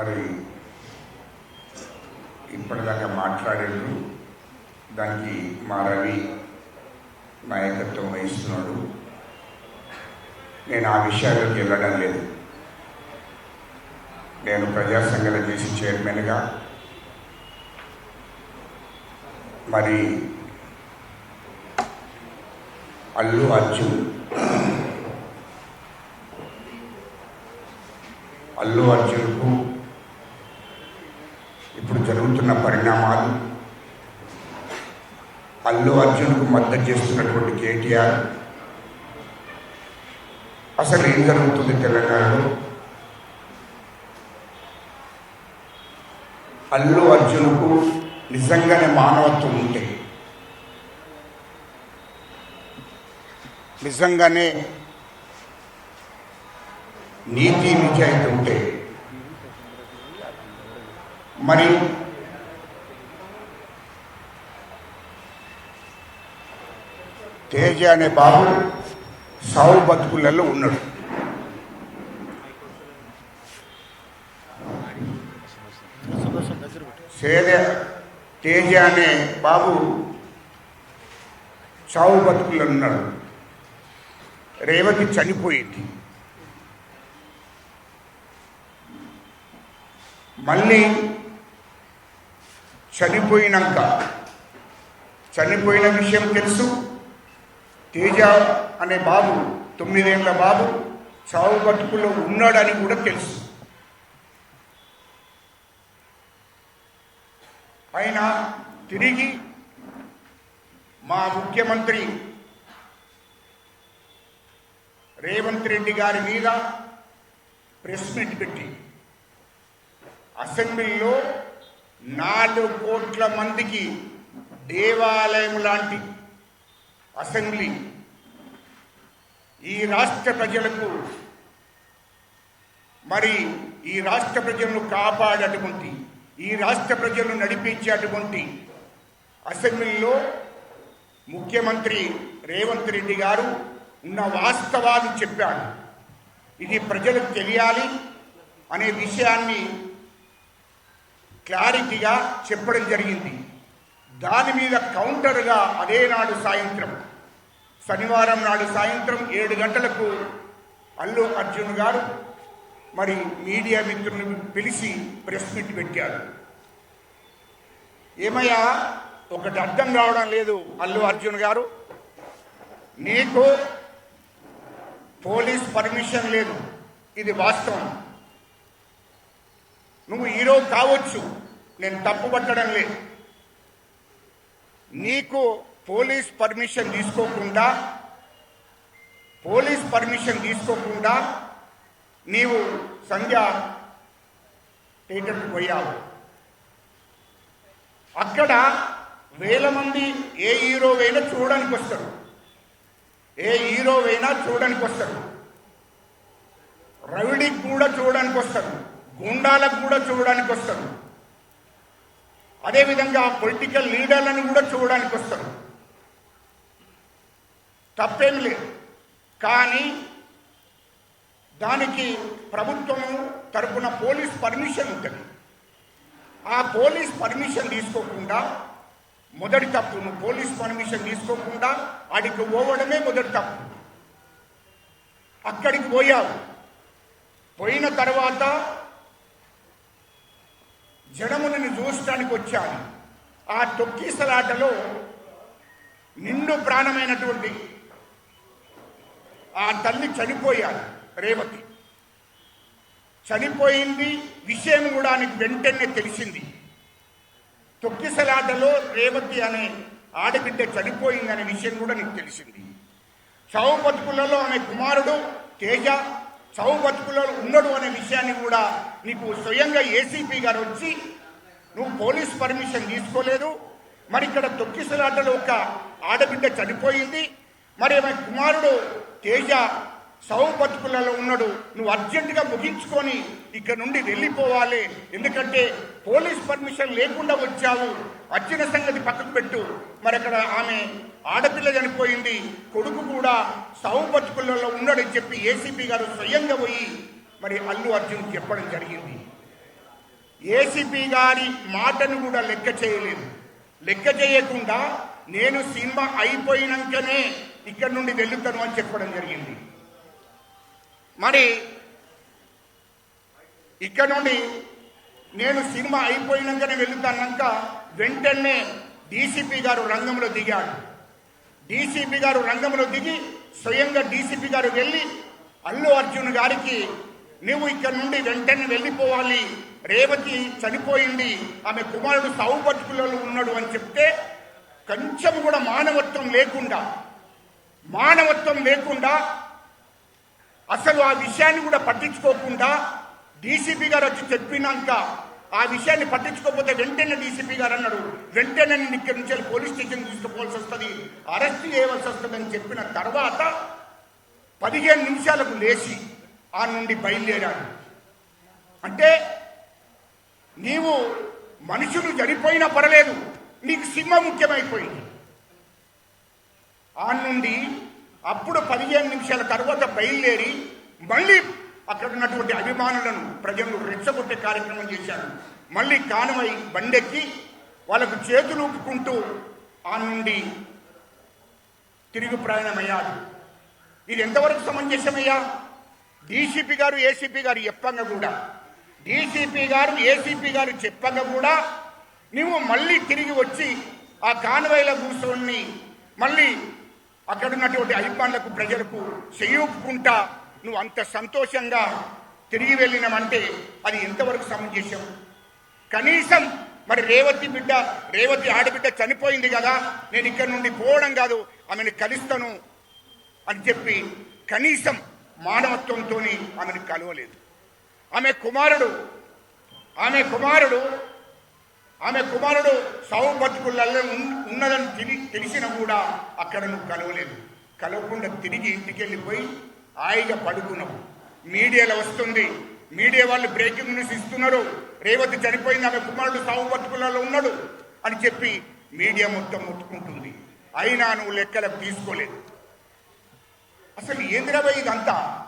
మరి ఇప్పటిదాకా మాట్లాడారు దానికి మా రవి నాయకత్వం వహిస్తున్నాడు. నేను ఆ విషయాలకు వెళ్ళడం లేదు. నేను ప్రజా సంఘాల చేసి చైర్మన్గా మరి అల్లు అర్జున్ అల్లు అర్జున్కు జరుగుతున్న పరిణామాలు. అల్లు అర్జున్కు మద్దతు చేస్తున్నటువంటి కేటీఆర్. అసలు ఏం జరుగుతుంది తెలంగాణలో? అల్లు అర్జున్కు నిజంగానే మానవత్వం ఉంటే నిజంగానే నీతి నిజాయితీ ఉంటే మరి తేజ అనే బాబు సావు బతుకులలో ఉన్నాడు. సేద తేజ అనే బాబు చావు బతుకులు ఉన్నాడు. రేవతి చనిపోయింది. మళ్ళీ చనిపోయినాక చనిపోయిన విషయం తెలుసు? తేజ అనే బాబు తొమ్మిదేళ్ళ బాబు చావు బతుకుల్లో ఉన్నాడని కూడా తెలుసు. ఆయన తిరిగి మా ముఖ్యమంత్రి రేవంత్ రెడ్డి గారి మీద ప్రెస్ మీట్ పెట్టి అసెంబ్లీలో నాలుగు కోట్ల మందికి దేవాలయం లాంటి అసెంబ్లీ. ఈ రాష్ట్ర ప్రజలకు మరి ఈ రాష్ట్ర ప్రజలను కాపాడేటువంటి ఈ రాష్ట్ర ప్రజలను నడిపించేటువంటి అసెంబ్లీలో ముఖ్యమంత్రి రేవంత్ రెడ్డి గారు ఉన్న వాస్తవాలు చెప్పాడు ఇది ప్రజలకు తెలియాలి అనే విషయాన్ని క్లారిటీగా చెప్పడం జరిగింది. దాని మీద కౌంటర్గా అదే నాడు సాయంత్రం శనివారం నాడు సాయంత్రం ఏడు గంటలకు అల్లు అర్జున్ గారు మరి మీడియా మిత్రులను పిలిచి ప్రెస్ మీట్ పెట్టారు. ఏమయ్యా ఒకటి అర్థం కావడం లేదు అల్లు అర్జున్ గారు. నీకు పోలీస్ పర్మిషన్ లేదు. ఇది వాస్తవం. నువ్వు హీరో కావచ్చు. నేను తప్పు పట్టడం లేదు. నీకు పోలీస్ పర్మిషన్ తీసుకోకుండా పోలీస్ పర్మిషన్ తీసుకోకుండా నీవు సంధ్య థియేటర్కి పోయావు. అక్కడ వేల మంది ఏ హీరో అయినా చూడడానికి వస్తారు. ఏ హీరో అయినా చూడడానికి వస్తారు. రవిడికి కూడా చూడడానికి వస్తారు. గుండాలకు కూడా చూడడానికి వస్తారు. అదేవిధంగా పొలిటికల్ లీడర్లను కూడా చూడడానికి వస్తారు. తప్పేం లేదు. కానీ దానికి ప్రభుత్వం తరపున పోలీస్ పర్మిషన్ ఉంటుంది. ఆ పోలీస్ పర్మిషన్ తీసుకోకుండా మొదటి తప్పు నువ్వు పోలీస్ పర్మిషన్ తీసుకోకుండా ఆడికి పోవడమే మొదటి తప్పు. అక్కడికి పోయావు. పోయిన తర్వాత జనముని చూసడానికి వచ్చాను. ఆ తొక్కిసలాటలో నిండు ప్రాణమైనటువంటి ఆ తల్లి చనిపోయాలి రేవతి. చనిపోయింది విషయం కూడా నీకు వెంటనే తెలిసింది. తొక్కిసలాటలో రేవతి అనే ఆడబిడ్డ చనిపోయింది అనే విషయం కూడా నీకు తెలిసింది. చౌ బతుకులలో ఆమె కుమారుడు తేజ చౌ బతుకులలో ఉండడు అనే విషయాన్ని కూడా నీకు స్వయంగా ఏసీపీ గారు వచ్చి నువ్వు పోలీస్ పర్మిషన్ తీసుకోలేదు. మరి ఇక్కడ తొక్కిసలాటలో ఒక ఆడబిడ్డ చనిపోయింది. మరి ఆమె కుమారుడు తేజ సౌ బతుకులలో ఉన్నాడు. నువ్వు అర్జెంటుగా ముగించుకొని ఇక్కడ నుండి వెళ్ళిపోవాలి. ఎందుకంటే పోలీస్ పర్మిషన్ లేకుండా వచ్చావు. వచ్చిన సంగతి పక్కకు పెట్టు. మరి అక్కడ ఆమె ఆడపిల్ల చనిపోయింది. కొడుకు కూడా సౌ బతుకులలో ఉన్నాడని చెప్పి ఏసీపీ గారు స్వయంగా పోయి మరి అల్లు అర్జున్ చెప్పడం జరిగింది. ఏసీపీ గారి మాటను కూడా లెక్క చేయలేదు. లెక్క చేయకుండా నేను సినిమా అయిపోయినాకనే ఇక్కడ నుండి వెళ్ళుతాను అని చెప్పడం జరిగింది. మరి ఇక్కడ నుండి నేను సినిమా అయిపోయినాకనే వెళ్తాన్నాక వెంటనే డీసీపీ గారు రంగంలో దిగాడు. డీసీపీ గారు రంగంలో దిగి స్వయంగా డీసీపీ గారు వెళ్ళి అల్లు అర్జున్ గారికి నువ్వు ఇక్కడ నుండి వెంటనే వెళ్ళిపోవాలి. రేవతి చనిపోయింది. ఆమె కుమారుడు సావు బతుకులలో ఉన్నాడు అని చెప్తే కొంచెం కూడా మానవత్వం లేకుండా మానవత్వం లేకుండా అసలు ఆ విషయాన్ని కూడా పట్టించుకోకుండా డీసీపీ గారు వచ్చి చెప్పినాక ఆ విషయాన్ని పట్టించుకోకపోతే వెంటనే డీసీపీ గారు అన్నాడు వెంటనే నేను ఇక్కడి నుంచి పోలీస్ స్టేషన్ తీసుకుపోవాల్సి వస్తుంది అరెస్ట్ చేయవలసి వస్తుంది అని చెప్పిన తర్వాత పదిహేను నిమిషాలకు లేచి ఆ నుండి బయలుదేరాడు. అంటే నీవు మనుషులు చనిపోయినా పర్లేదు నీకు సింహ ముఖ్యమైపోయింది ఆ నుండి అప్పుడు పదిహేను నిమిషాల తర్వాత బయలుదేరి మళ్ళీ అక్కడ ఉన్నటువంటి అభిమానులను ప్రజలను రెచ్చగొట్టే కార్యక్రమం చేశారు. మళ్ళీ కానువై బండెక్కి వాళ్ళకు చేతులు ఊపుకుంటూ ఆ నుండి తిరిగి ప్రయాణమయ్యాడు ఇది ఎంతవరకు సమంజసమయ్యా? డీసీపీ గారు ఏసీపీ గారు చెప్పంగా కూడా. డీసీపీ గారు ఏసీపీ గారు చెప్పంగా కూడా నువ్వు మళ్ళీ తిరిగి వచ్చి ఆ కాన్వాయ్లో కూర్చొని మళ్ళీ అక్కడ ఉన్నటువంటి అభిమానులకు ప్రజలకు చేయూపుకుంటా నువ్వు అంత సంతోషంగా తిరిగి వెళ్ళినామంటే అది ఎంతవరకు సమంజసం కనీసం మరి రేవతి బిడ్డ రేవతి ఆడబిడ్డ చనిపోయింది కదా నేను ఇక్కడ నుండి పోవడం కాదు ఆమెను కలుస్తాను అని చెప్పి కనీసం మానవత్వంతో ఆమెను కలవలేదు. ఆమె కుమారుడు ఆమె కుమారుడు ఆమె కుమారుడు సావు బతుకులలో ఉన్- ఉన్నదని తెలి తెలిసిన కూడా అక్కడ నువ్వు కలవలేదు. కలవకుండా తిరిగి ఇంటికి వెళ్ళిపోయి హాయిగా పడుకున్నావు. మీడియాలో వస్తుంది. మీడియా వాళ్ళు బ్రేకింగ్ న్యూస్ ఇస్తున్నారు. రేవతి చనిపోయింది ఆమె కుమారుడు సావు బతుకులలో ఉన్నాడు అని చెప్పి మీడియా మొత్తం ముట్టుకుంటుంది అయినా నువ్వు లెక్కలకు తీసుకోలేదు. అసలు ఏందిరాబాయ్ ఇదంతా?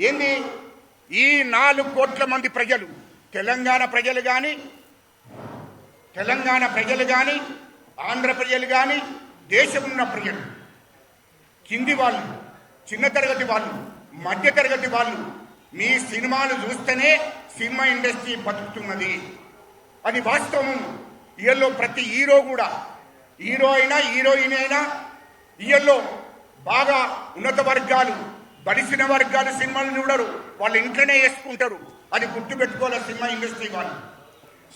ఏంది? ఈ నాలుగు కోట్ల మంది ప్రజలు తెలంగాణ ప్రజలు కానీ తెలంగాణ ప్రజలు కానీ ఆంధ్ర ప్రజలు కానీ దేశమున్న ప్రజలు కింది వాళ్ళు చిన్న తరగతి వాళ్ళు మధ్య తరగతి వాళ్ళు మీ సినిమాలు చూస్తేనే సినిమా ఇండస్ట్రీ బతుకుతున్నది. అది వాస్తవం ఇయల్లో ప్రతి హీరో కూడా హీరో అయినా హీరోయిన్ అయినా ఇయల్లో బాగా ఉన్నత వర్గాలు బడిసిన వర్గాలు సినిమాలు చూడరు. వాళ్ళు ఇంట్లోనే వేసుకుంటారు. అది గుర్తుపెట్టుకోవాలి సినిమా ఇండస్ట్రీ వాళ్ళు.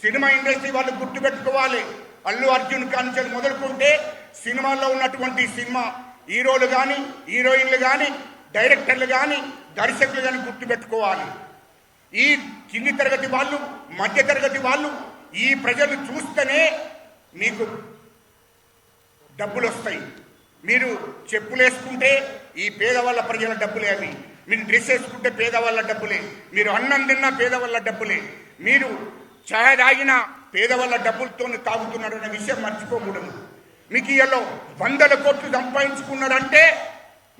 సినిమా ఇండస్ట్రీ వాళ్ళు గుర్తుపెట్టుకోవాలి. అల్లు అర్జున్ కాంచెలు మొదలుకుంటే సినిమాల్లో ఉన్నటువంటి సినిమా హీరోలు కానీ హీరోయిన్లు కానీ డైరెక్టర్లు కానీ దర్శకులు కానీ గుర్తుపెట్టుకోవాలి. ఈ కింది తరగతి వాళ్ళు మధ్య తరగతి వాళ్ళు ఈ ప్రజలు చూస్తేనే మీకు డబ్బులు వస్తాయి మీరు చెప్పులు వేసుకుంటే ఈ పేదవాళ్ళ ప్రజల డబ్బులే అవి. మీరు డ్రెస్ వేసుకుంటే పేదవాళ్ళ డబ్బులే. మీరు అన్నం తిన్నా పేదవాళ్ళ డబ్బులే. మీరు ఛాయ్ తాగినా పేదవాళ్ళ డబ్బులతో అనే విషయం మర్చిపోకూడదు. మీకు ఇయ్యలో వందల కోట్లు సంపాదించుకున్నారంటే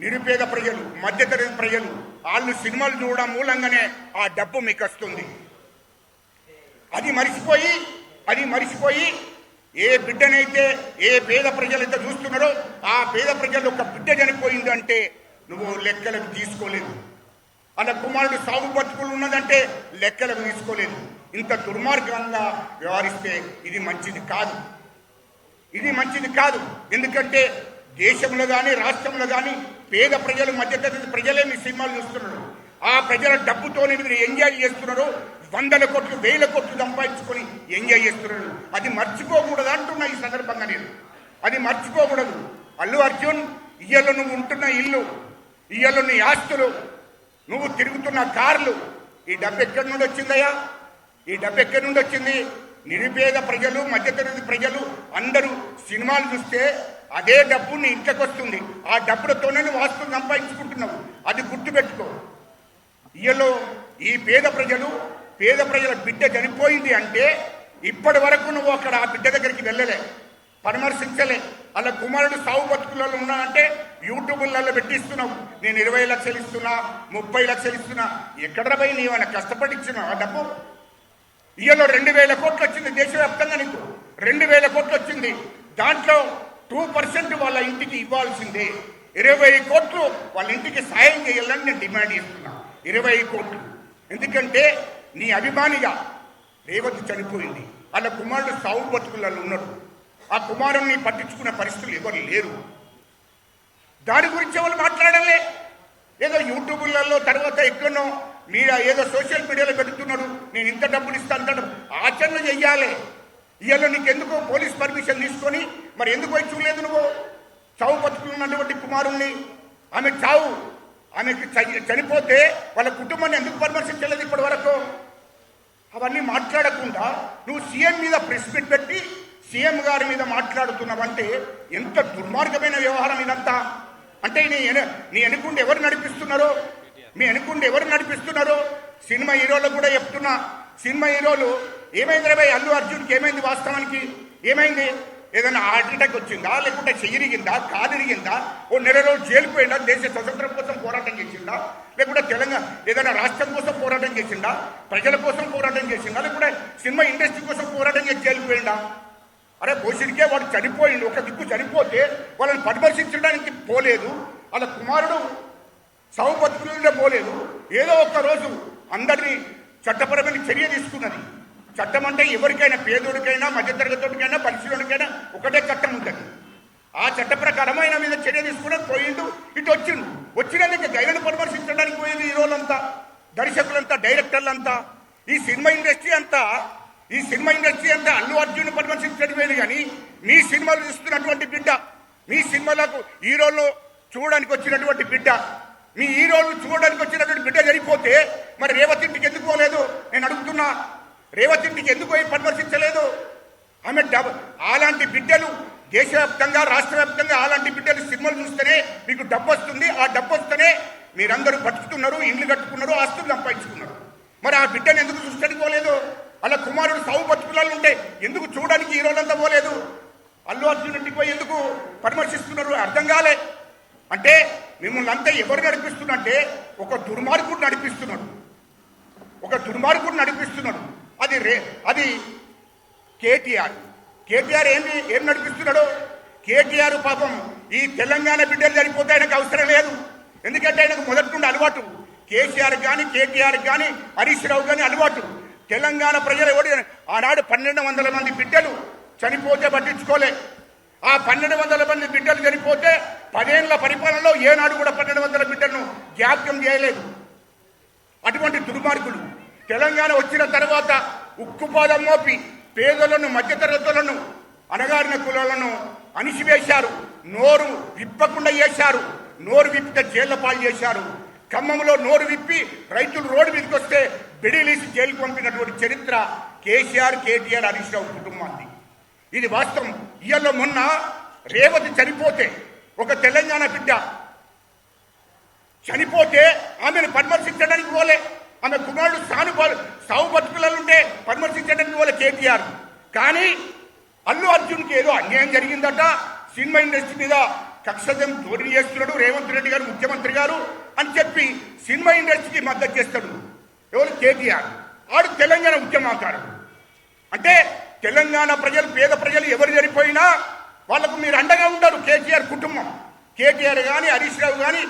నిరుపేద ప్రజలు మధ్యతరగతి ప్రజలు వాళ్ళు సినిమాలు చూడడం మూలంగానే ఆ డబ్బు మీకు వస్తుంది అది మరిచిపోయి అది మరిచిపోయి ఏ బిడ్డనైతే ఏ పేద ప్రజలైతే చూస్తున్నారో ఆ పేద ప్రజలు ఒక బిడ్డ చనిపోయింది అంటే నువ్వు లెక్కలకు తీసుకోలేదు. అలా కుమారుడు సాగు బతుకులు ఉన్నదంటే లెక్కలకు తీసుకోలేదు. ఇంత దుర్మార్గంగా వ్యవహరిస్తే ఇది మంచిది కాదు. ఇది మంచిది కాదు. ఎందుకంటే దేశంలో కానీ రాష్ట్రంలో కానీ పేద ప్రజలు మధ్యతరగతి ప్రజలే మీ సినిమాలు చూస్తున్నారు. ఆ ప్రజల డబ్బుతోనే మీరు ఎంజాయ్ చేస్తున్నారు. వందల కోట్లు వేల కోట్లు సంపాదించుకొని ఎంజాయ్ చేస్తున్నారు. అది మర్చిపోకూడదు అంటున్నా ఈ సందర్భంగా నేను. అది మర్చిపోకూడదు. అల్లు అర్జున్ ఇయ్యలో నువ్వు ఉంటున్న ఇల్లు ఇయ్యలో నీ ఆస్తులు నువ్వు తిరుగుతున్న కార్లు ఈ డబ్బు ఎక్కడి నుండి వచ్చిందయ్యా? ఈ డబ్బు ఎక్కడి నుండి వచ్చింది? నిరుపేద ప్రజలు మధ్యతరగతి ప్రజలు అందరూ సినిమాలు చూస్తే అదే డబ్బు నీ ఇంట్లోకి వస్తుంది. ఆ డబ్బులతోనే వాస్తు సంపాదించుకుంటున్నావు. అది గుర్తుపెట్టుకో. ఇయలో ఈ పేద ప్రజలు పేద ప్రజల బిడ్డ చనిపోయింది అంటే ఇప్పటి వరకు నువ్వు అక్కడ ఆ బిడ్డ దగ్గరికి వెళ్ళలే పరామర్శించలే. అలా కుమారుడు సాగు బతుకులలో ఉన్నానంటే యూట్యూబ్లలో పెట్టిస్తున్నావు. నేను ఇరవై లక్షలు ఇస్తున్నా ముప్పై లక్షలు ఇస్తున్నా. ఎక్కడ పోయి నీవన్నా కష్టపడి ఇచ్చిన ఆ డబ్బు? ఇయర్లో రెండు వేల కోట్లు వచ్చింది దేశవ్యాప్తంగా నీకు. రెండు వేల కోట్లు వచ్చింది దాంట్లో టూ పర్సెంట్ వాళ్ళ ఇంటికి ఇవ్వాల్సిందే. ఇరవై కోట్లు వాళ్ళ ఇంటికి సాయం చేయాలని నేను డిమాండ్ చేస్తున్నా. ఇరవై కోట్లు. ఎందుకంటే నీ అభిమానిగా రేవతి చనిపోయింది. వాళ్ళ కుమారుడు సావు బతుకులలో ఉన్నాడు. ఆ కుమారుణ్ణి పట్టించుకునే పరిస్థితులు ఎవరు లేరు. దాని గురించి ఎవరు మాట్లాడలే? ఏదో యూట్యూబ్లలో తర్వాత ఎక్కడో మీడియా ఏదో సోషల్ మీడియాలో పెడుతున్నాడు. నేను ఇంత డబ్బులు ఇస్తా అంత ఆచరణ చెయ్యాలి. ఇవాళ నీకు పోలీస్ పర్మిషన్ తీసుకొని మరి ఎందుకు పోయి చూడలేదు నువ్వు? చావు బతుకున్నటువంటి కుమారుణ్ణి. ఆమె చావు. ఆమెకి చనిపోతే వాళ్ళ కుటుంబాన్ని ఎందుకు పరామర్శించలేదు ఇప్పటి వరకు? అవన్నీ మాట్లాడకుండా నువ్వు సీఎం మీద ప్రెస్ మీట్ పెట్టి సీఎం గారి మీద మాట్లాడుతున్నావంటే ఎంత దుర్మార్గమైన వ్యవహారం ఇదంతా. అంటే నీ నీ వెనుకుండి ఎవరు నడిపిస్తున్నారో? మీ అనుకుంటే ఎవరు నడిపిస్తున్నారో? సినిమా హీరోలకు కూడా చెప్తున్నా. సినిమా హీరోలు ఏమైంది రే అల్లు అర్జున్కి ఏమైంది వాస్తవానికి? ఏమైంది? ఏదైనా హార్ట్ అటాక్ వచ్చిందా? లేకుంటే చెయ్యిరిగిందా కాలిరిగిందా ఓ నెల రోజులు జైలుకు పోయిందా? దేశ స్వతంత్రం కోసం పోరాటం చేసిందా? లేకుంటే తెలంగాణ ఏదైనా రాష్ట్రం కోసం పోరాటం చేసిందా? ప్రజల కోసం పోరాటం చేసిందా? లేకుంటే సినిమా ఇండస్ట్రీ కోసం పోరాటం చేసి జైలుకు పోయిందా? అరే భోషుడికే వాడు చనిపోయిండు. ఒక దిక్కు చనిపోతే వాళ్ళని పరిమర్శించడానికి పోలేదు. వాళ్ళ కుమారుడు సాగు పోలేదు. ఏదో ఒక్క రోజు అందరినీ చట్టపరమైన చర్య తీసుకున్నది. చట్టం అంటే ఎవరికైనా పేదోడికైనా మధ్యతరగతికైనా పరిశీలనకైనా ఒకటే చట్టం ఉంటుంది. ఆ చట్ట ప్రకారమైన మీద చర్య తీసుకుని పోయిండు ఇటు వచ్చిండు. వచ్చినందుకు గైలను పరామర్శించడానికి పోయింది ఈ రోజంతా. దర్శకులంతా డైరెక్టర్లంతా. ఈ సినిమా ఇండస్ట్రీ అంతా ఈ సినిమా ఇండస్ట్రీ అంతా అల్లు అర్జున్ పరామర్శించడం లేదు కానీ మీ సినిమాలు చూస్తున్నటువంటి బిడ్డ మీ సినిమాలకు హీరోలు చూడడానికి వచ్చినటువంటి బిడ్డ మీ హీరోలు చూడడానికి వచ్చినటువంటి బిడ్డ చనిపోతే మరి రేవతింటికి ఎందుకు పోలేదు? నేను అడుగుతున్నా. రేవతింటికి ఎందుకు పోయి పరామర్శించలేదు? ఆమె డబ్ అలాంటి బిడ్డలు దేశవ్యాప్తంగా రాష్ట్ర వ్యాప్తంగా అలాంటి బిడ్డలు సినిమాలు చూస్తేనే మీకు డబ్బు వస్తుంది. ఆ డబ్బు వస్తేనే మీరందరూ బతుకుతున్నారు ఇండ్లు కట్టుకున్నారు ఆస్తులు సంపాదించుకున్నారు. మరి ఆ బిడ్డను ఎందుకు చూడడానికి పోలేదు అలా కుమారుడు సాగు బతుకులాలు ఉంటే ఎందుకు చూడడానికి ఈ రోజంతా పోలేదు? అల్లు అర్జున్ ఇంటికి పోయి ఎందుకు పరామర్శిస్తున్నారు? అర్థం కాలే. అంటే మిమ్మల్ని అంతా ఎవరు నడిపిస్తున్నంటే ఒక దుర్మార్గుడు నడిపిస్తున్నాడు. ఒక దుర్మార్గుడు నడిపిస్తున్నాడు. అది రే అది కేటీఆర్. కేటీఆర్ ఏమి ఏం నడిపిస్తున్నాడు? కేటీఆర్ పాపం ఈ తెలంగాణ బిడ్డలు చనిపోతే ఆయనకు అవసరం లేదు. ఎందుకంటే ఆయనకు మొదటి నుండి అలవాటు. కేసీఆర్ కానీ కేటీఆర్ కానీ హరీష్ రావు కానీ అలవాటు. తెలంగాణ ప్రజలు ఎవరు? ఆనాడు పన్నెండు వందల మంది బిడ్డలు చనిపోతే పట్టించుకోలే. ఆ పన్నెండు వందల మంది బిడ్డలు చనిపోతే పదేళ్ళ పరిపాలనలో ఏనాడు కూడా పన్నెండు వందల బిడ్డలను జాప్యం చేయలేదు. అటువంటి దుర్మార్గులు. తెలంగాణ వచ్చిన తర్వాత ఉక్కుపాదం మోపి పేదలను మధ్యతరగతులను అణగారిన కులాలను అణిసివేశారు నోరు విప్పకుండా చేశారు. నోరు విప్పితే జైళ్ళ పాలు చేశారు. ఖమ్మంలో నోరు విప్పి రైతులు రోడ్డు మీదకి వస్తే బిడిలీసి జైలుకు పంపినటువంటి చరిత్ర కేసీఆర్ కేటీఆర్ హరీష్ రావు కుటుంబాన్ని ఇది వాస్తవం. ఇయ్యాల మొన్న రేవతి చనిపోతే ఒక తెలంగాణ బిడ్డ చనిపోతే ఆమెను పరామర్శించడానికి పోలే. ఆమె కుమారుడు సాను సాగు బతుకులలుంటే పరామర్శించడానికి పోలే కేటీఆర్. కానీ అల్లు అర్జున్కి ఏదో అన్యాయం జరిగిందట. సినిమా ఇండస్ట్రీ మీద కక్షజం ధోరణి చేస్తున్నాడు రేవంత్ రెడ్డి గారు ముఖ్యమంత్రి గారు అని చెప్పి సినిమా ఇండస్ట్రీకి మద్దతు చేస్తాడు ఎవరు? కేటీఆర్. ఆడు తెలంగాణ ఉద్యమకారుడు అంటే తెలంగాణ ప్రజలు పేద ప్రజలు ఎవరు చనిపోయినా వాళ్ళకు మీరు అండగా ఉంటారు కేసీఆర్ కుటుంబం. కేటీఆర్ కానీ హరీష్ రావు కానీ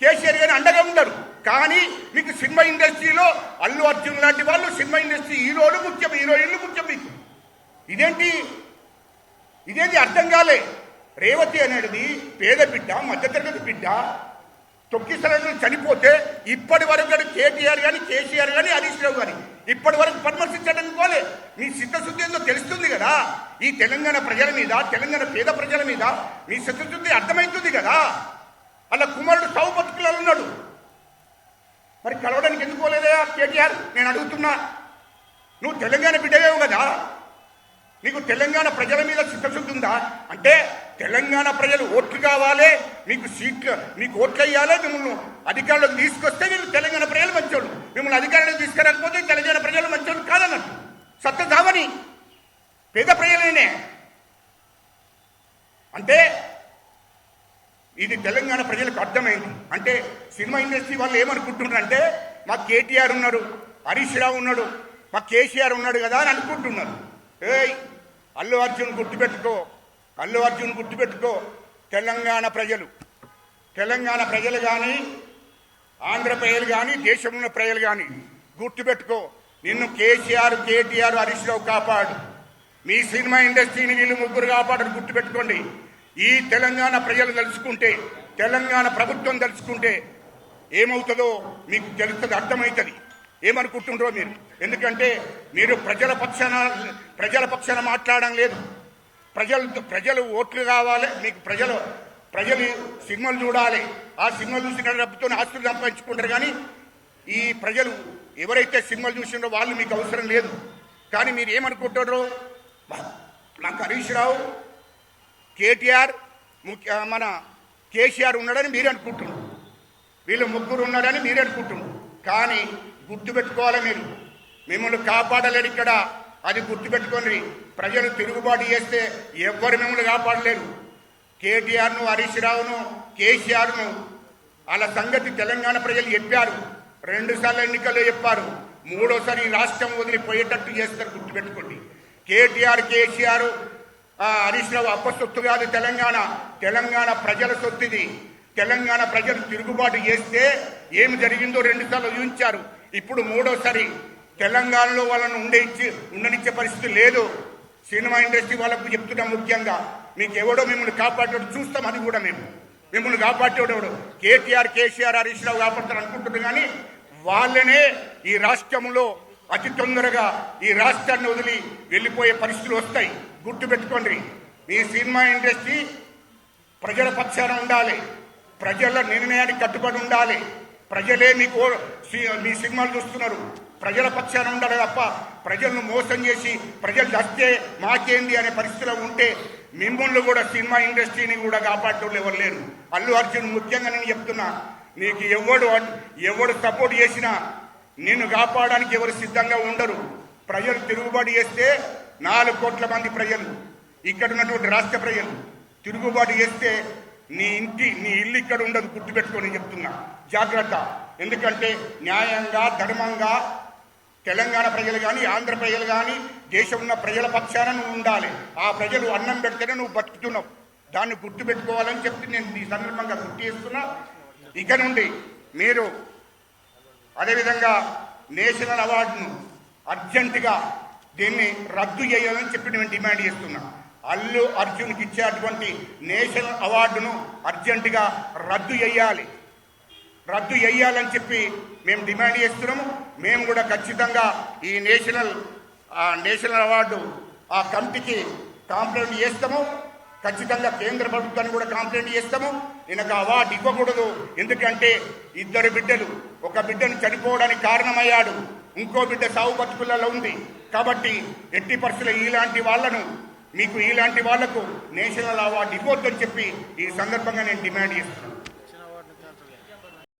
కేసీఆర్ కానీ అండగా ఉంటారు కానీ మీకు సినిమా ఇండస్ట్రీలో అల్లు అర్జున్ లాంటి వాళ్ళు సినిమా ఇండస్ట్రీ హీరోలు ముఖ్యం హీరోయిన్లు ముఖ్యం మీకు. ఇదేంటి? ఇదేంటి అర్థం కాలే? రేవతి అనేది పేద బిడ్డ మధ్యతరగతి బిడ్డ తొక్కిసలను చనిపోతే ఇప్పటి వరకు కేటీఆర్ కానీ కేసీఆర్ కానీ హరీష్ రావు కానీ ఇప్పటి వరకు పరామర్శించడానికి పోలే. మీ సిద్ధశుద్ధి ఏందో తెలుస్తుంది కదా? ఈ తెలంగాణ ప్రజల మీద తెలంగాణ పేద ప్రజల మీద మీ సిద్ధశుద్ధి అర్థమవుతుంది కదా? అలా కుమారుడు సౌ బతుకులన్నాడు మరి కలవడానికి ఎందుకు పోలేదా కేటీఆర్? నేను అడుగుతున్నా. నువ్వు తెలంగాణ బిడ్డవేవు కదా? నీకు తెలంగాణ ప్రజల మీద చిత్తశుద్ధి ఉందా? అంటే తెలంగాణ ప్రజలు ఓట్లు కావాలి మీకు సీట్లు మీకు ఓట్లు వేయాలి మిమ్మల్ని అధికారంలోకి తీసుకొస్తే మీరు తెలంగాణ ప్రజలు మంచోళ్ళు. మిమ్మల్ని అధికారంలోకి తీసుకురాకపోతే తెలంగాణ ప్రజలు మంచోళ్ళు కాదన్నట్టు సత్త కావని పేద ప్రజలనే. అంటే ఇది తెలంగాణ ప్రజలకు అర్థమైంది. అంటే సినిమా ఇండస్ట్రీ వాళ్ళు ఏమనుకుంటున్నారంటే మా కేటీఆర్ ఉన్నారు హరీష్ రావు ఉన్నాడు మా కేసీఆర్ ఉన్నాడు కదా అని అనుకుంటున్నారు. ఏయ్ అల్లు అర్జున్ గుర్తుపెట్టుకో. అల్లు అర్జున్ గుర్తుపెట్టుకో. తెలంగాణ ప్రజలు. తెలంగాణ ప్రజలు కానీ ఆంధ్ర ప్రజలు కానీ దేశంలో ప్రజలు కానీ గుర్తుపెట్టుకో. నిన్ను కేసీఆర్ కేటీఆర్ హరీష్ రావు కాపాడు. మీ సినిమా ఇండస్ట్రీని వీళ్ళు ముగ్గురు కాపాడరు గుర్తుపెట్టుకోండి. ఈ తెలంగాణ ప్రజలు తలుచుకుంటే తెలంగాణ ప్రభుత్వం తలుచుకుంటే ఏమవుతుందో మీకు తెలుస్తుంది అర్థమవుతుంది. ఏమనుకుంటుండ్రో మీరు? ఎందుకంటే మీరు ప్రజల పక్షాన ప్రజల పక్షాన మాట్లాడడం లేదు. ప్రజలు ప్రజలు ఓట్లు కావాలి. మీకు ప్రజలు ప్రజలు సినిమాలు చూడాలి. ఆ సినిమాలు చూసిన డబ్బుతో ఆస్తులు సంపాదించుకుంటారు కానీ ఈ ప్రజలు ఎవరైతే సినిమాలు చూసినారో వాళ్ళు మీకు అవసరం లేదు. కానీ మీరు ఏమనుకుంటారో మాకు హరీష్ రావు కేటీఆర్ ముఖ్య మన కేసీఆర్ ఉన్నాడని మీరు అనుకుంటున్నారు. వీళ్ళు ముగ్గురు ఉన్నారని మీరు అనుకుంటున్నారు. కానీ గుర్తుపెట్టుకోవాలి మీరు. మిమ్మల్ని కాపాడలేడు ఇక్కడ అది గుర్తుపెట్టుకొని ప్రజలు తిరుగుబాటు చేస్తే ఎవ్వరు మిమ్మల్ని కాపాడలేరు. కేటీఆర్ను హరీష్ రావును కేసీఆర్ను వాళ్ళ సంగతి తెలంగాణ ప్రజలు చెప్పారు. రెండుసార్లు ఎన్నికలు ఎన్నికల్లో చెప్పారు. మూడోసారి రాష్ట్రం వదిలిపోయేటట్టు చేస్తారు గుర్తుపెట్టుకోండి. కేటీఆర్ కేసీఆర్ హరీష్ రావు అప్ప సొత్తు కాదు తెలంగాణ. తెలంగాణ ప్రజల సొత్తుది. తెలంగాణ ప్రజలు తిరుగుబాటు చేస్తే ఏమి జరిగిందో రెండుసార్లు ఊహించారు. ఇప్పుడు మూడోసారి తెలంగాణలో వాళ్ళను ఉండే ఇచ్చి ఉండనిచ్చే పరిస్థితి లేదు. సినిమా ఇండస్ట్రీ వాళ్ళకు చెప్తున్నాం ముఖ్యంగా. మీకు ఎవడో మిమ్మల్ని కాపాడేవాడు చూస్తాం అది కూడా మేము. మిమ్మల్ని కాపాడేవాడు కేటీఆర్ కేసీఆర్ హరీష్ రావు కాపాడతారు అనుకుంటున్నారు కానీ వాళ్ళనే ఈ రాష్ట్రంలో అతి తొందరగా ఈ రాష్ట్రాన్ని వదిలి వెళ్ళిపోయే పరిస్థితులు వస్తాయి. గుర్తుపెట్టుకోండి మీ సినిమా ఇండస్ట్రీ ప్రజల పక్షాన ఉండాలి. ప్రజల నిర్ణయానికి కట్టుబడి ఉండాలి. ప్రజలే మీకు మీ సినిమాలు చూస్తున్నారు. ప్రజల పక్షాన ఉండాలి తప్ప ప్రజలను మోసం చేసి ప్రజలు చస్తే మాకేంది అనే పరిస్థితిలో ఉంటే మిమ్మల్ని కూడా సినిమా ఇండస్ట్రీని కూడా కాపాడటం ఎవరు లేరు. అల్లు అర్జున్ ముఖ్యంగా నేను చెప్తున్నా నీకు ఎవడు ఎవడు సపోర్ట్ చేసినా నిన్ను కాపాడడానికి ఎవరు సిద్ధంగా ఉండరు. ప్రజలు తిరుగుబాటు చేస్తే నాలుగు కోట్ల మంది ప్రజలు ఇక్కడ ఉన్నటువంటి రాష్ట్ర ప్రజలు తిరుగుబాటు చేస్తే నీ ఇంటి నీ ఇల్లు ఇక్కడ ఉండదు గుర్తుపెట్టుకొని చెప్తున్నా. జాగ్రత్త. ఎందుకంటే న్యాయంగా ధర్మంగా తెలంగాణ ప్రజలు కానీ ఆంధ్ర ప్రజలు కానీ దేశం ఉన్న ప్రజల పక్షాన నువ్వు ఉండాలి. ఆ ప్రజలు అన్నం పెడితేనే నువ్వు బతుకుతున్నావు. దాన్ని గుర్తుపెట్టుకోవాలని చెప్పి నేను ఈ సందర్భంగా గుర్తు చేస్తున్నా. ఇక నుండి మీరు అదేవిధంగా నేషనల్ అవార్డును అర్జెంటుగా దీన్ని రద్దు చేయాలని చెప్పి నేను డిమాండ్ చేస్తున్నా. అల్లు అర్జున్కి ఇచ్చేటువంటి నేషనల్ అవార్డును అర్జెంటుగా రద్దు చేయాలి. రద్దు చేయాలని చెప్పి మేము డిమాండ్ చేస్తున్నాము. మేము కూడా ఖచ్చితంగా ఈ నేషనల్ ఆ నేషనల్ అవార్డు ఆ కమిటీకి కాంప్లైంట్ చేస్తాము. ఖచ్చితంగా కేంద్ర ప్రభుత్వాన్ని కూడా కాంప్లైంట్ చేస్తాము. ఈయనకు అవార్డు ఇవ్వకూడదు. ఎందుకంటే ఇద్దరు బిడ్డలు ఒక బిడ్డను చనిపోవడానికి కారణమయ్యాడు. ఇంకో బిడ్డ సాగు బతుకులలో ఉంది. కాబట్టి ఎట్టి పరిస్థితులు ఇలాంటి వాళ్ళను మీకు ఇలాంటి వాళ్ళకు నేషనల్ అవార్డు ఇవ్వద్దని చెప్పి ఈ సందర్భంగా నేను డిమాండ్ చేస్తున్నాను.